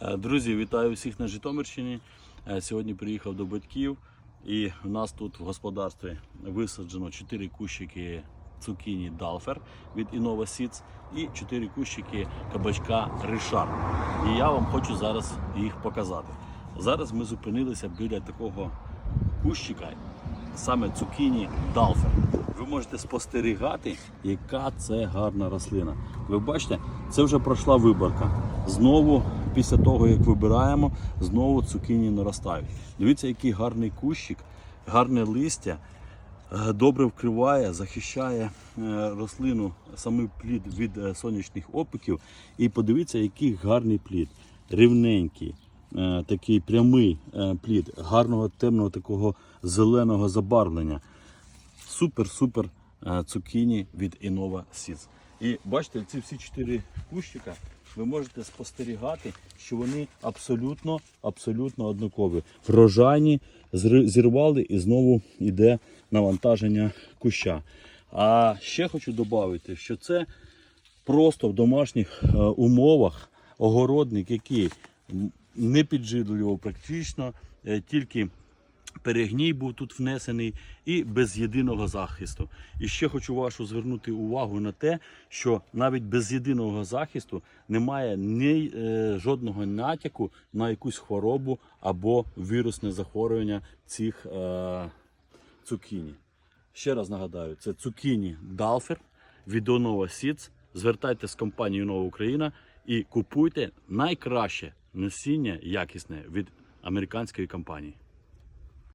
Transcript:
Е, Друзі, вітаю всіх на Житомирщині. Е, Сьогодні приїхав до батьків, і в нас тут в господарстві висаджено 4 кущики цукіні Далфер від Innova Seeds і 4 кущики кабачка Ришар. І я вам хочу зараз їх показати. Зараз ми зупинилися біля такого кущика, саме цукіні Далфер. Ви можете спостерігати, яка це гарна рослина. Ви бачите, це вже пройшла виборка. Знову, після того, як вибираємо, знову цукіні наростають. Дивіться, який гарний кущик, гарне листя, е, добре вкриває, захищає е, рослину, самий плід від е, сонячних опіків. І подивіться, який гарний плід, рівненький. Такий прямий плід, гарного темного такого зеленого забарвлення супер-супер цукіні від Innova Seeds. І бачите, ці всі чотири кущика ви можете спостерігати, що вони абсолютно абсолютно однакові. Врожайні, зірвали і знову йде навантаження куща. А ще хочу додати, що це просто в домашніх е, умовах огородник, який не підживлював практично, е, тільки перегній був тут внесений і без єдиного захисту. І ще хочу вашу звернути увагу на те, що навіть без єдиного захисту немає ні е, жодного натяку на якусь хворобу або вірусне захворювання цих е, цукіні. Ще раз нагадаю, це цукіні Далфер від Onova Seeds. Звертайтеся з компанією Нова Україна і купуйте найкраще насіння якісне від американської компанії.